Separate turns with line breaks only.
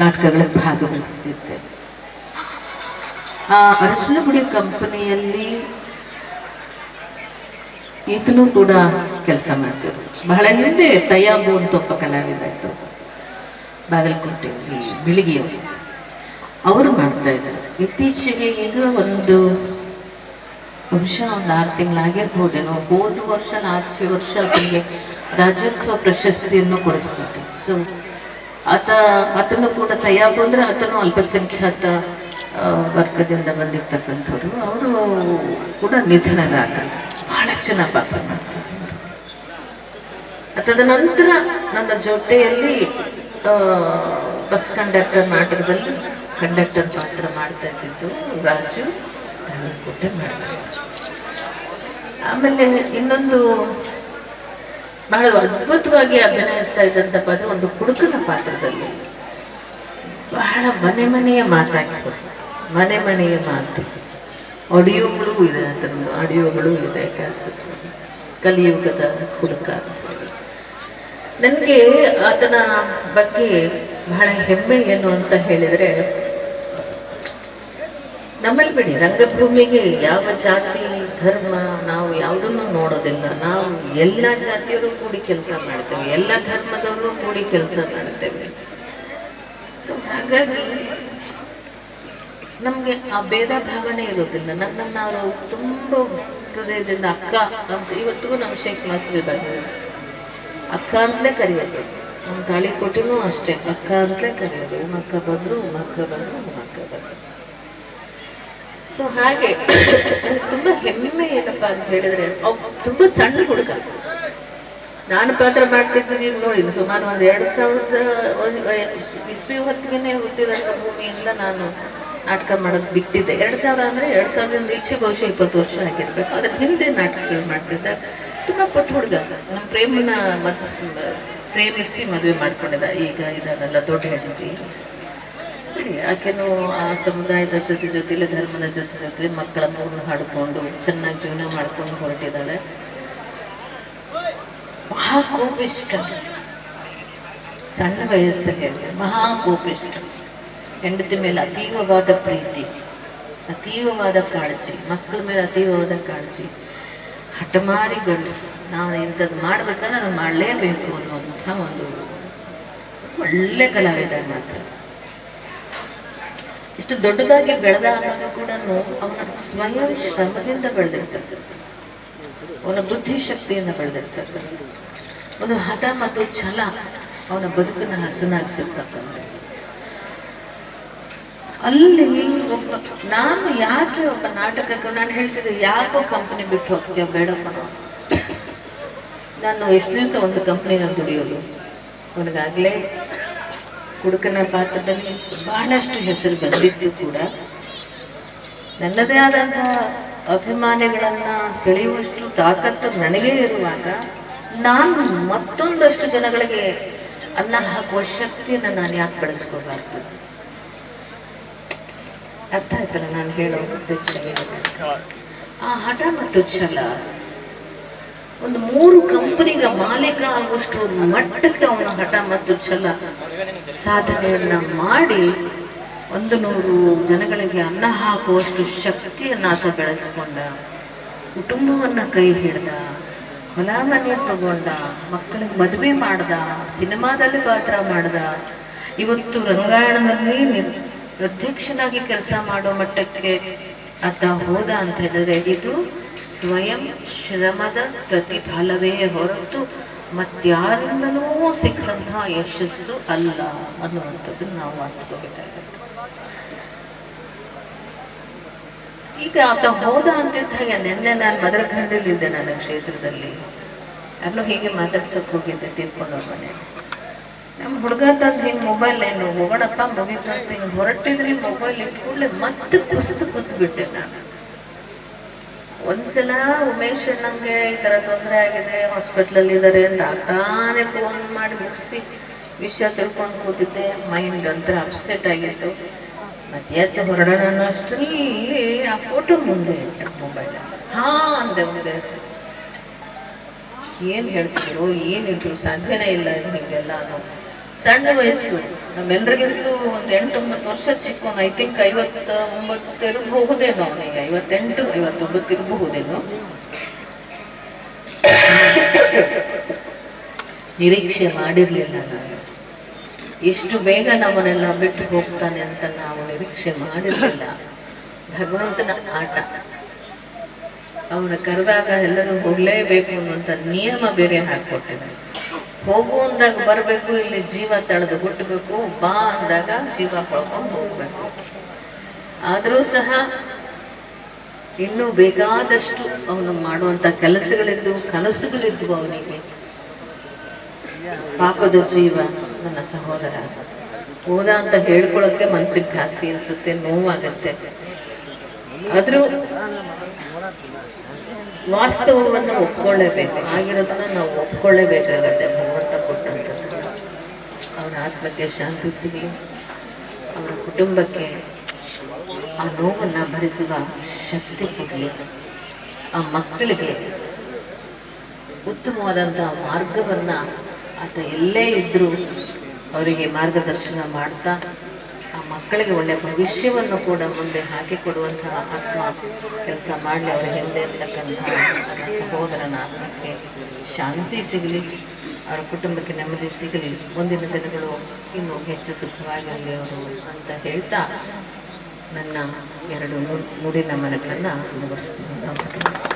ನಾಟಕಗಳಲ್ಲಿ ಭಾಗವಹಿಸ್ತಿದ್ದೆ. ಆ ಅರಿಶಿನ ಪುಡಿ ಕಂಪನಿಯಲ್ಲಿ ಈತನೂ ಕೂಡ ಕೆಲಸ ಮಾಡ್ತಿದ್ರು. ಬಹಳ ಹಿಂದೆ ತಯಾಬು ಅಂತ ಒಬ್ಬ ಕಲಾವಿದ ಇದ್ರು ಬಾಗಲಕೋಟೆ ಬಿಳಿಗಿಯವರು. ಅವರು ಮಾಡ್ತಾ ಇದ್ದಾರೆ. ಇತ್ತೀಚೆಗೆ ಈಗ ಒಂದು ವರ್ಷ ಒಂದು ಆರು ತಿಂಗಳಾಗಿರ್ಬೋದೇನೋ ಹೋದ ವರ್ಷ, ನಾಲ್ಕು ವರ್ಷ ಅವರಿಗೆ ರಾಜ್ಯೋತ್ಸವ ಪ್ರಶಸ್ತಿಯನ್ನು ಕೊಡಿಸ್ಕೊಟ್ಟೆ ಸೊ ಆತ ಆತನು ಕೂಡ ತಯಾರು ಅಂದ್ರೆ ಆತನು ಅಲ್ಪಸಂಖ್ಯಾತ ವರ್ಗದಿಂದ ಬಂದಿರ್ತಕ್ಕಂಥವ್ರು. ಅವರು ಕೂಡ ನಿಧನರಾದರು. ಬಹಳ ಚೆನ್ನಾಗಿ ಪಾಪ ಮಾಡ್ತಾರೆ. ಅದಾದ ನಂತರ ನನ್ನ ಜೊತೆಯಲ್ಲಿ ಬಸ್ ಕಂಡಕ್ಟರ್ ನಾಟಕದಲ್ಲಿ ಕಂಡಕ್ಟರ್ ಪಾತ್ರ ಮಾಡ್ತಾ ಇದ್ದಿದ್ದು ರಾಜು ತಾಳಿಕೋಟೆ ಮಾಡ್ತಾ ಆಮೇಲೆ ಇನ್ನೊಂದು ಬಹಳ ಅದ್ಭುತವಾಗಿ ಅಭಿನಯಿಸ್ತಾ ಇದ್ದಂಥ ಪಾತ್ರ ಒಂದು ಹುಡುಗನ ಪಾತ್ರದಲ್ಲಿ. ಬಹಳ ಮನೆ ಮನೆಯ ಮಾತಾಗಿತ್ತು. ಮನೆ ಮನೆಯ ಮಾತು. ಆಡಿಯೋಗಳು ಇದೆ ಅಂತ ಆಡಿಯೋಗಳು ಇದೆ, ಕ್ಯಾಸೆಟ್ಸ್ ಕಲಿಯುಗದ ಹುಡುಕ ನನಗೆ ಆತನ ಬಗ್ಗೆ ಬಹಳ ಹೆಮ್ಮೆ ಏನು ಅಂತ ಹೇಳಿದರೆ, ನಮ್ಮಲ್ಲಿ ಬಿಡಿ, ರಂಗಭೂಮಿಗೆ ಯಾವ ಜಾತಿ ಧರ್ಮ ನಾವು ಯಾವುದನ್ನು ನೋಡೋದಿಲ್ಲ. ನಾವು ಎಲ್ಲ ಜಾತಿಯವರು ಕೂಡಿ ಕೆಲಸ ಮಾಡ್ತೇವೆ, ಎಲ್ಲ ಧರ್ಮದವರು ಕೂಡಿ ಕೆಲಸ ಮಾಡ್ತೇವೆ. ಸೊ ಹಾಗಾಗಿ ನಮಗೆ ಆ ಭೇದ ಭಾವನೆ ಇರೋದಿಲ್ಲ. ನನ್ನನ್ನು ಅವರು ತುಂಬ ಹೃದಯದಿಂದ ಅಕ್ಕ ಅಂತ ಇವತ್ತಿಗೂ ನಮ್ಮ ಶೇಖ್ ಮಾಸ್ತಿ ಬಂದಿದೆ. ಅಕ್ಕ ಅಂತಲೇ ಕರೆಯೋದು. ನಮ್ಮ ತಾಳಿಕೋಟೆನೂ ಅಷ್ಟೇ. ಅಕ್ಕ ಅಂತಲೇ ಕರೆಯೋದು. ಅಕ್ಕ ಬಂದರು ಅಕ್ಕ ಬಂದರು ಅಕ್ಕ ಬಂದರು. ಸೊ ಹಾಗೆ ಹೆಮ್ಮೆ ಏನಪ್ಪ ಅಂತ ಹೇಳಿದ್ರೆ, ಅವ್ ತುಂಬ ಸಣ್ಣ ಹುಡುಗ. ನಾನು ಪಾತ್ರ ಮಾಡ್ತಿದ್ದು ನೀವು ನೋಡಿ ಸುಮಾರು ಒಂದು ಎರಡು ಸಾವಿರದ ಇಸ್ವಿ ಹೊತ್ತಿಗೆ ವೃತ್ತಿ ಭೂಮಿಯಿಂದ ನಾನು ನಾಟಕ ಮಾಡೋದು ಬಿಟ್ಟಿದ್ದೆ. ಎರಡು ಸಾವಿರ ಅಂದರೆ ಎರಡು ಸಾವಿರದಿಂದ ಈಚೆ ಬಹುಶಃ ಇಪ್ಪತ್ತು ವರ್ಷ ಆಗಿರ್ಬೇಕು. ಅದ್ರ ಹಿಂದೆ ನಾಟಕಗಳು ಮಾಡ್ತಿದ್ದ ತುಂಬ ಪುಟ್ಟ ಹುಡುಗ. ನಮ್ಮ ಪ್ರೇಮನ ಮದ್ ಪ್ರೇಮಿಸಿ ಮದುವೆ ಮಾಡ್ಕೊಂಡಿದ್ದ. ಈಗ ಇದಾರಲ್ಲ ದೊಡ್ಡ ಹೆಂಡತಿ. ಆಕೆನೂ ಆ ಸಮುದಾಯದ ಜೊತೆ ಜೊತೆಲಿ ಧರ್ಮದ ಜೊತೆ ಜೊತೆ ಮಕ್ಕಳ ಮೂರನ್ನು ಹಾಡ್ಕೊಂಡು, ಚೆನ್ನಾಗಿ ಜೀವನ ಮಾಡ್ಕೊಂಡು ಹೊರಟಿದ್ದಾಳೆ. ಮಹಾ ಕೋಪಿಷ್ಟ ಸಣ್ಣ ವಯಸ್ಸಲ್ಲಿ ಮಹಾ ಕೋಪಿಷ್ಟ ಹೆಂಡತಿ ಮೇಲೆ ಅತೀವವಾದ ಪ್ರೀತಿ, ಅತೀವವಾದ ಕಾಳಜಿ, ಮಕ್ಕಳ ಮೇಲೆ ಅತೀವವಾದ ಕಾಳಜಿ. ಹಠಮಾರಿ ಗಂಡಸು ನಾವು ಇಂಥದ್ದು ಮಾಡ್ಬೇಕಂದ್ರೆ ಅದು ಮಾಡಲೇಬೇಕು ಅನ್ನುವಂಥ ಒಂದು ಒಳ್ಳೆ ಕಲಾವಿದ ಮಾತ್ರ. ಇಷ್ಟು ದೊಡ್ಡದಾಗಿ ಬೆಳೆದಾಗ ಕೂಡ ಅವನ ಸ್ವಯಂ ಶ್ರಮದಿಂದ ಬೆಳೆದಿರ್ತಕ್ಕಂಥ ಅವನ ಬುದ್ಧಿಶಕ್ತಿಯಿಂದ ಬೆಳೆದಿರ್ತದೆ ಒಂದು ಹಠ ಮತ್ತು ಛಲ ಅವನ ಬದುಕನ್ನು ಹಸನಾಗಿಸಿರ್ತಕ್ಕಂಥ ಅಲ್ಲಿ ಒಬ್ಬ, ನಾನು ಯಾಕೆ ಒಬ್ಬ ನಾಟಕಕ್ಕೆ ನಾನು ಹೇಳ್ತಿದ್ದೆ, ಯಾಕೋ ಕಂಪನಿ ಬಿಟ್ಟು ಹೋಗ್ತೀಯ ಬೇಡಪ್ಪ ನಾನು ಎಷ್ಟು ದಿವಸ ಒಂದು ಕಂಪ್ನಿನ ದುಡಿಯೋದು? ಅವನಿಗಾಗಲೇ ಹುಡುಕನ ಪಾತ್ರದಲ್ಲಿ ಬಹಳಷ್ಟು ಹೆಸರು ಬಂದಿದ್ದು ಕೂಡ. ನನ್ನದೇ ಆದಂತಹ ಅಭಿಮಾನಿಗಳನ್ನ ಸೆಳೆಯುವಷ್ಟು ತಾಕತ್ತು ನನಗೆ ಇರುವಾಗ ನಾನು ಮತ್ತೊಂದಷ್ಟು ಜನಗಳಿಗೆ ಅನ್ನ ಹಾಕುವ ಶಕ್ತಿಯನ್ನು ನಾನು ಯಾಕೆ ಬಳಸ್ಕೋಬಾರ್ದು? ಅರ್ಥ ಆಯ್ತಲ್ಲ ನಾನು ಹೇಳೋ ಉದ್ದೇಶ ಆ ಹಠ ಮತ್ತು ಛಲ. ಒಂದು ಮೂರು ಕಂಪನಿಗ ಮಾಲೀಕ ಆಗುವಷ್ಟು ಮಟ್ಟಕ್ಕೆ ಅವನ ಹಠ ಮತ್ತು ಛಲ ಸಾಧನೆಯನ್ನ ಮಾಡಿ ಒಂದು ನೂರು ಜನಗಳಿಗೆ ಅನ್ನ ಹಾಕುವಷ್ಟು ಶಕ್ತಿಯನ್ನ ಆತ ಬೆಳೆಸ್ಕೊಂಡ. ಕುಟುಂಬವನ್ನ ಕೈ ಹಿಡ್ದ, ಹೊಲ ಮನೆ ತಗೊಂಡ, ಮಕ್ಕಳಿಗೆ ಮದುವೆ ಮಾಡ್ದ, ಸಿನಿಮಾದಲ್ಲಿ ಪಾತ್ರ ಮಾಡ್ದ. ಇವತ್ತು ರಂಗಾಯಣದಲ್ಲಿ ಅಧ್ಯಕ್ಷನಾಗಿ ಕೆಲಸ ಮಾಡೋ ಮಟ್ಟಕ್ಕೆ ಆತ ಹೋದ ಅಂತ ಹೇಳಿದ್ರೆ ಇದು ಸ್ವಯಂ ಶ್ರಮದ ಪ್ರತಿಫಲವೇ ಹೊರತು ಮತ್ಯಾರಿಂದಲೂ ಸಿಕ್ಕಂತಹ ಯಶಸ್ಸು ಅಲ್ಲ ಅನ್ನುವಂಥದ್ದು ನಾವು ಅರ್ಥಕೋಬೇಕಾಗ ಈಗ ಆತ ಹೋದ ಅಂತಿದ್ದಾಗ ನಿನ್ನೆ ನಾನು ಮದರಖಂಡಲ್ಲಿದ್ದೆ ನನ್ನ ಕ್ಷೇತ್ರದಲ್ಲಿ. ಅನ್ನು ಹೀಗೆ ಮಾತಾಡ್ಸಕ್ ಹೋಗಿದ್ದೆ, ತೀರ್ಕೊಂಡು ಮನೆ ನಮ್ಮ ಹುಡುಗ ತಂದು ಹಿಂಗೆ ಮೊಬೈಲ್ ಏನು ಹೋಗೋಣಪ್ಪ ಮುಗಿತು ಹಿಂಗೆ ಹೊರಟಿದ್ರೆ ಮೊಬೈಲ್ ಇಟ್ಕೊಳ್ಳೆ ಮತ್ತೆ ಕುಸಿದು ಕೂತ್ಬಿಟ್ಟೆ ನಾನು. ಒಂದ್ಸಲ ಉಮೇಶ್ ಅಣ್ಣಂಗೆ ಈ ಥರ ತೊಂದರೆ ಆಗಿದೆ ಹಾಸ್ಪಿಟ್ಲಲ್ಲಿ ಇದ್ದಾರೆ ಅಂತ ತಾನೇ ಫೋನ್ ಮಾಡಿ ಮುಗಿಸಿ ವಿಷಯ ತಿಳ್ಕೊಂಡು ಕೂತಿದ್ದೆ. ಮೈಂಡ್ ಒಂಥರ ಅಪ್ಸೆಟ್ ಆಗಿತ್ತು. ಮತ್ತೆ ಎದ್ದು ಹೊರಡೋಣ ಅನ್ನೋಷ್ಟರಲ್ಲಿ ಆ ಫೋಟೋ ಮುಂದೆ ಇಟ್ಟು ಮೊಬೈಲ್ ಹಾ ಅಂದೆ ಮುಂದೆ ಏನು ಹೇಳ್ತಿದ್ರು ಏನಿದ್ರು ಸಾಧ್ಯನೇ ಇಲ್ಲ ಹಿಂಗೆಲ್ಲ ಅನ್ನೋ ಸಣ್ಣ ವಯಸ್ಸು. ನಮ್ಮೆಲ್ಲರಿಗಿಂತಲೂ ಒಂದು ಎಂಟೊಂಬತ್ತು ವರ್ಷ ಚಿಕ್ಕವನು ಐ ಥಿಂಕ್ ಐವತ್ತ ಒಂಬತ್ತು ಇರಬಹುದೇನೋ. ಅವನಿಗೆ ಐವತ್ತೆಂಟು, ಐವತ್ತೊಂಬತ್ತು ಇರಬಹುದೇನೋ. ನಿರೀಕ್ಷೆ ಮಾಡಿರಲಿಲ್ಲ ನಾನು. ಎಷ್ಟು ಬೇಗ ನಮ್ಮನ್ನೆಲ್ಲ ಬಿಟ್ಟು ಹೋಗ್ತಾನೆ ಅಂತ ನಾವು ನಿರೀಕ್ಷೆ ಮಾಡಿರಲಿಲ್ಲ. ಭಗವಂತನ ಆಟ. ಅವನ ಕರೆದಾಗ ಎಲ್ಲರೂ ಹೋಗಲೇಬೇಕು ಅನ್ನುವಂಥ ನಿಯಮ ಬೇರೆ ಹಾಕ್ಕೊಟ್ಟಿದ್ದಾನೆ ಹೋಗು ಅಂದಾಗ ಬರಬೇಕು, ಇಲ್ಲಿ ಜೀವ ತಳೆದು ಹುಟ್ಟಬೇಕು, ಬಾ ಅಂದಾಗ ಜೀವ ಕಳ್ಕೊಂಡು ಹೋಗ್ಬೇಕು. ಆದರೂ ಸಹ ಇನ್ನೂ ಬೇಕಾದಷ್ಟು ಅವನು ಮಾಡುವಂಥ ಕೆಲಸಗಳಿದ್ದು ಕನಸುಗಳಿದ್ವು ಅವನಿಗೆ. ಪಾಪದ ಜೀವ ನನ್ನ ಸಹೋದರ. ಹೋದ ಅಂತ ಹೇಳ್ಕೊಳಕ್ಕೆ ಮನಸ್ಸಿಗೆ ಘಾಸಿ ಅನ್ಸುತ್ತೆ, ನೋವಾಗತ್ತೆ. ಆದ್ರೂ ವಾಸ್ತವವನ್ನು ಒಪ್ಕೊಳ್ಳೇಬೇಕು. ಆಗಿರೋದನ್ನ ನಾವು ಒಪ್ಕೊಳ್ಳೇಬೇಕಾಗತ್ತೆ ಭಗವಂತ ಕೊಟ್ಟಂಥದ್ದು ಅವರ ಆತ್ಮಕ್ಕೆ ಶಾಂತಿ ಸಿಗಲಿ. ಅವರ ಕುಟುಂಬಕ್ಕೆ ಆ ನೋವನ್ನು ಭರಿಸುವ ಶಕ್ತಿ ಕೊಡಲಿ. ಆ ಮಕ್ಕಳಿಗೆ ಉತ್ತಮವಾದಂಥ ಮಾರ್ಗವನ್ನು ಆತ ಎಲ್ಲೇ ಇದ್ದರೂ ಅವರಿಗೆ ಮಾರ್ಗದರ್ಶನ ಮಾಡ್ತಾ ಮಕ್ಕಳಿಗೆ ಒಳ್ಳೆಯ ಭವಿಷ್ಯವನ್ನು ಕೂಡ ಮುಂದೆ ಹಾಕಿಕೊಡುವಂತಹ ಆತ್ಮ ಕೆಲಸ ಮಾಡಲಿ ಅವರ ಹಿಂದೆ ಇರ್ತಕ್ಕಂತಹ ಸಹೋದರನ ಆತ್ಮಕ್ಕೆ ಶಾಂತಿ ಸಿಗಲಿ, ಅವರ ಕುಟುಂಬಕ್ಕೆ ನೆಮ್ಮದಿ ಸಿಗಲಿ. ಮುಂದಿನ ದಿನಗಳು ಇನ್ನೂ ಹೆಚ್ಚು ಸುಖವಾಗಿರಲಿ ಅವರು ಅಂತ ಹೇಳ್ತಾ ನನ್ನ ಎರಡು ನುಡಿ ನಮನಗಳನ್ನು ಮುಗಿಸ್ತೀನಿ. ನಮಸ್ಕಾರ.